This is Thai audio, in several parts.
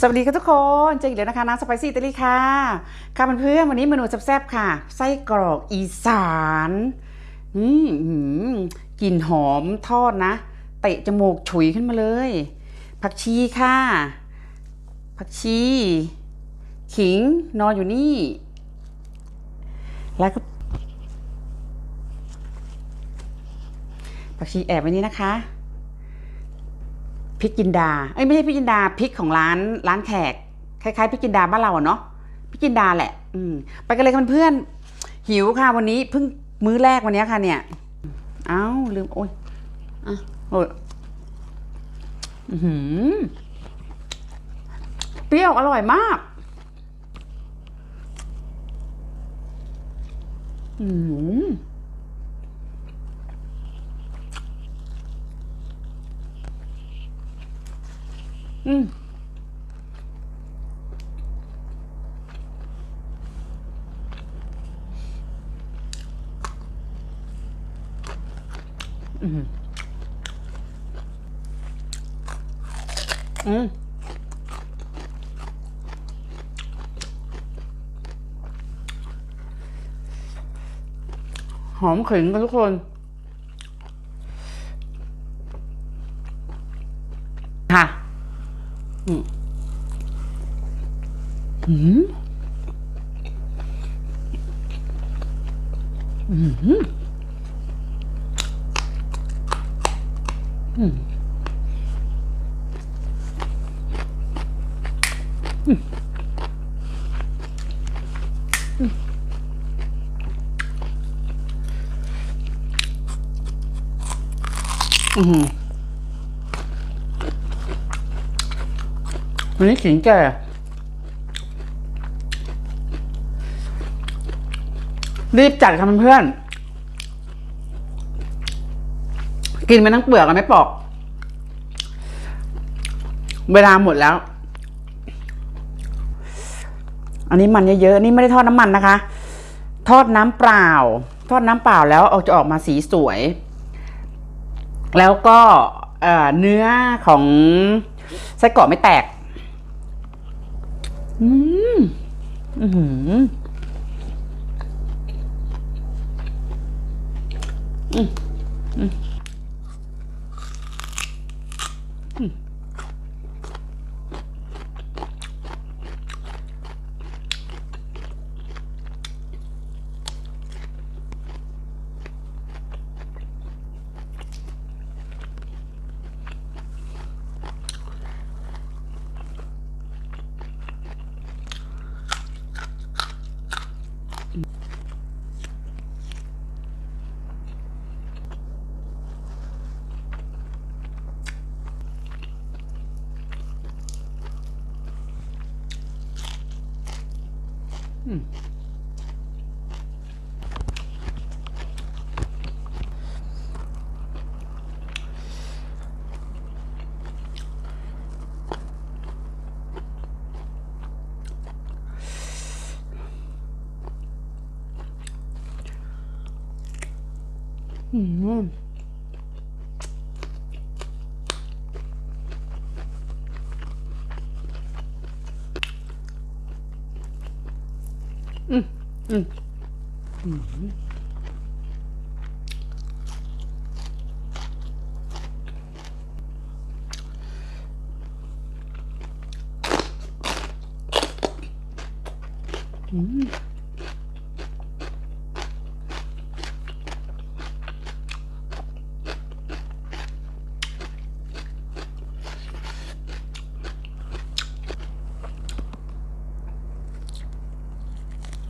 สวัสดีค่ะทุกคนเจออีกแล้วนะคะน้ำสไปซี่อิตาลีค่ะ ค่ะเพื่อนๆวันนี้เมนูแซ่บๆค่ะ ไส้กรอกอีสานอืมหืมกลิ่นหอมทอดนะ เตะจมูกฉุยขึ้นมาเลย ผักชีค่ะ ผักชี ขิงนอนอยู่นี่ แล้วก็ผักชีแอบไว้นี่นะคะ พริกจินดาเอ้ยไม่ใช่พริกจินดาพริกของร้านร้านแขกคล้ายๆพริกจินดาบ้านเราอะเนาะพริกจินดาแหละ อืมไปกันเลยค่ะเพื่อนหิวค่ะวันนี้เพิ่งมื้อแรกวันนี้ค่ะ เนี่ย เอ้าลืมโอ้ยอะโอ้ยอื้อหือเปรี้ยวอร่อยมากอืม อืมอืมอืมหอมขิงกันทุกคน ค่ะ อืมอืมอืมอืม อันนี้ขิงแก่ รีบจัดค่ะเพื่อนกินไปทั้งเปลือกอะไม่ปอก เวลาหมดแล้ว อันนี้มันเยอะๆ นี่ไม่ได้ทอดน้ำมันนะคะ ทอดน้ำเปล่า ทอดน้ำเปล่าแล้วเอาจะออกมาสีสวย แล้วก็เนื้อของไส้กรอกไม่แตก อืมอือหืออืมอืม Hmm. Mm-hmm. 응. 응. 음.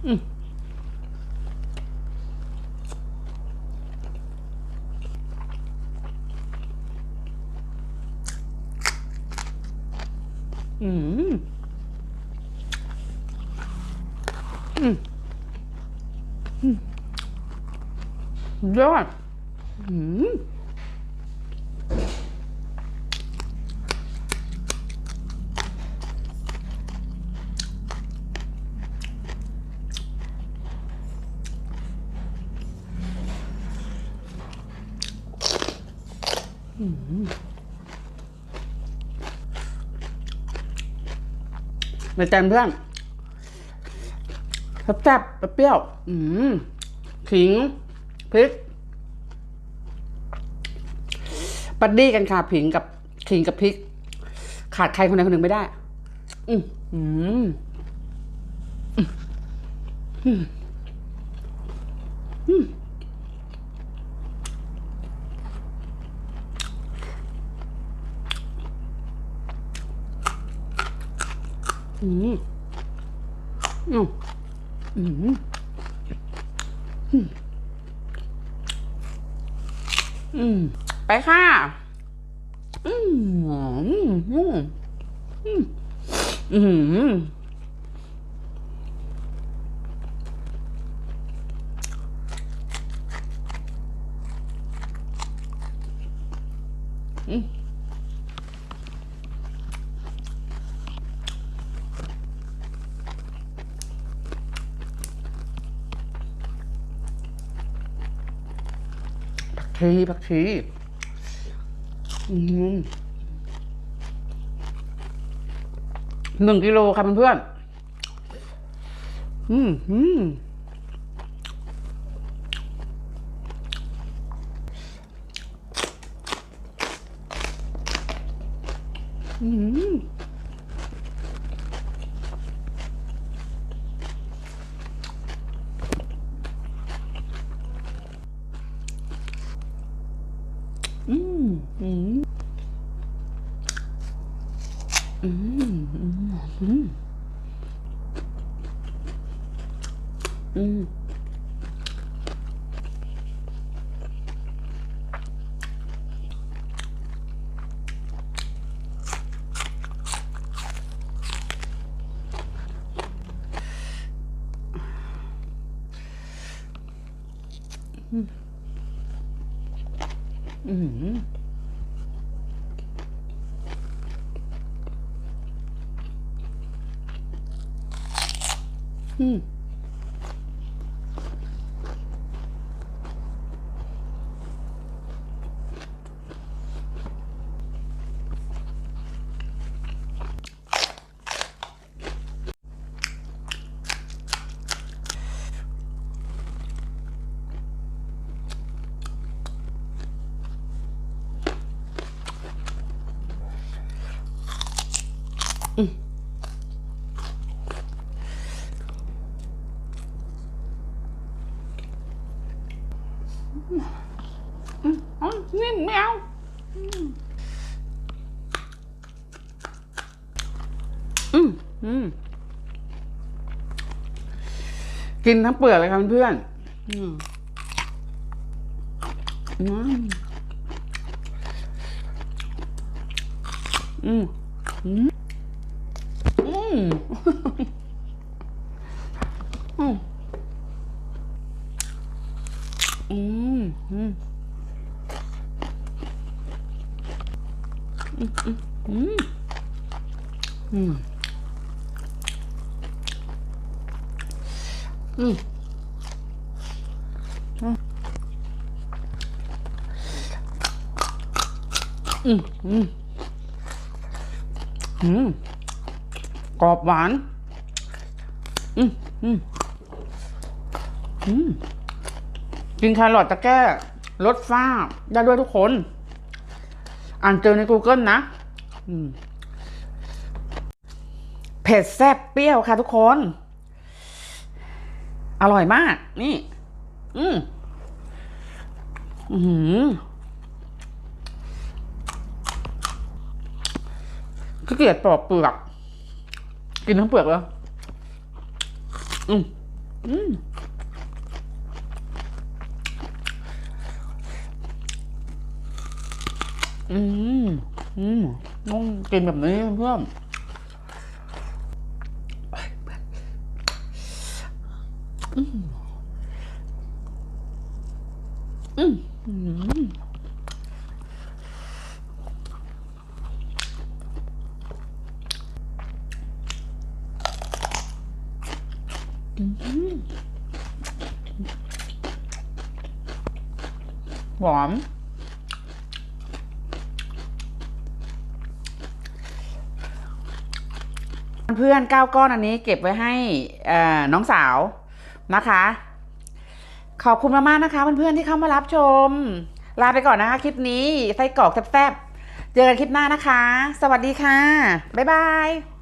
음. อืมอืม อืมยอดอืมอืม ในจานเพื่อนแซ่บเปรี้ยว อืมขิงพริกปัดดี้กันค่ะผิงกับขิงกับพริก ขาดใครคนใดคนหนึ่งไม่ได้ อืมอืมอืม อืมอืมอืมอืมไปค่ะ อืมอืมอืมอืม ชีผักชีหนึ่งกิโลค่ะเพื่อนอืมอืมอืมอืมอืม อืมอืมอืมอืม 응. 응. อืมอืม กินทั้งเปลือกเลยค่ะเพื่อนๆอืมอืม อืม อืม อืม อืม อืม อืม อืม อืมอืมอืมอืมอืมกรอบหวาน อืมอืมอืมกินแครอทจะแก้ลดฝ้าได้ด้วยทุกคน อ่านเจอใน Google นะ อืมเผ็ดแซ่บเปรี้ยวค่ะทุกคน ร่อยมาก นี่ อืมอืมขี้เกียจปอกเปลือก กินทั้งเปลือกแล้ว อืมอืมอืมอืมต้องกินแบบนี้เพื่อน อืมอืมหวานเพื่อนเก้าก้อนอันนี้เก็บไว้ให้น้องสาวนะคะ ขอบคุณมากๆนะคะเพื่อนๆที่เข้ามารับชม ลาไปก่อนนะคะ คลิปนี้ไส้กรอกแซ่บๆ เจอกันคลิปหน้านะคะ สวัสดีค่ะ บ๊ายบาย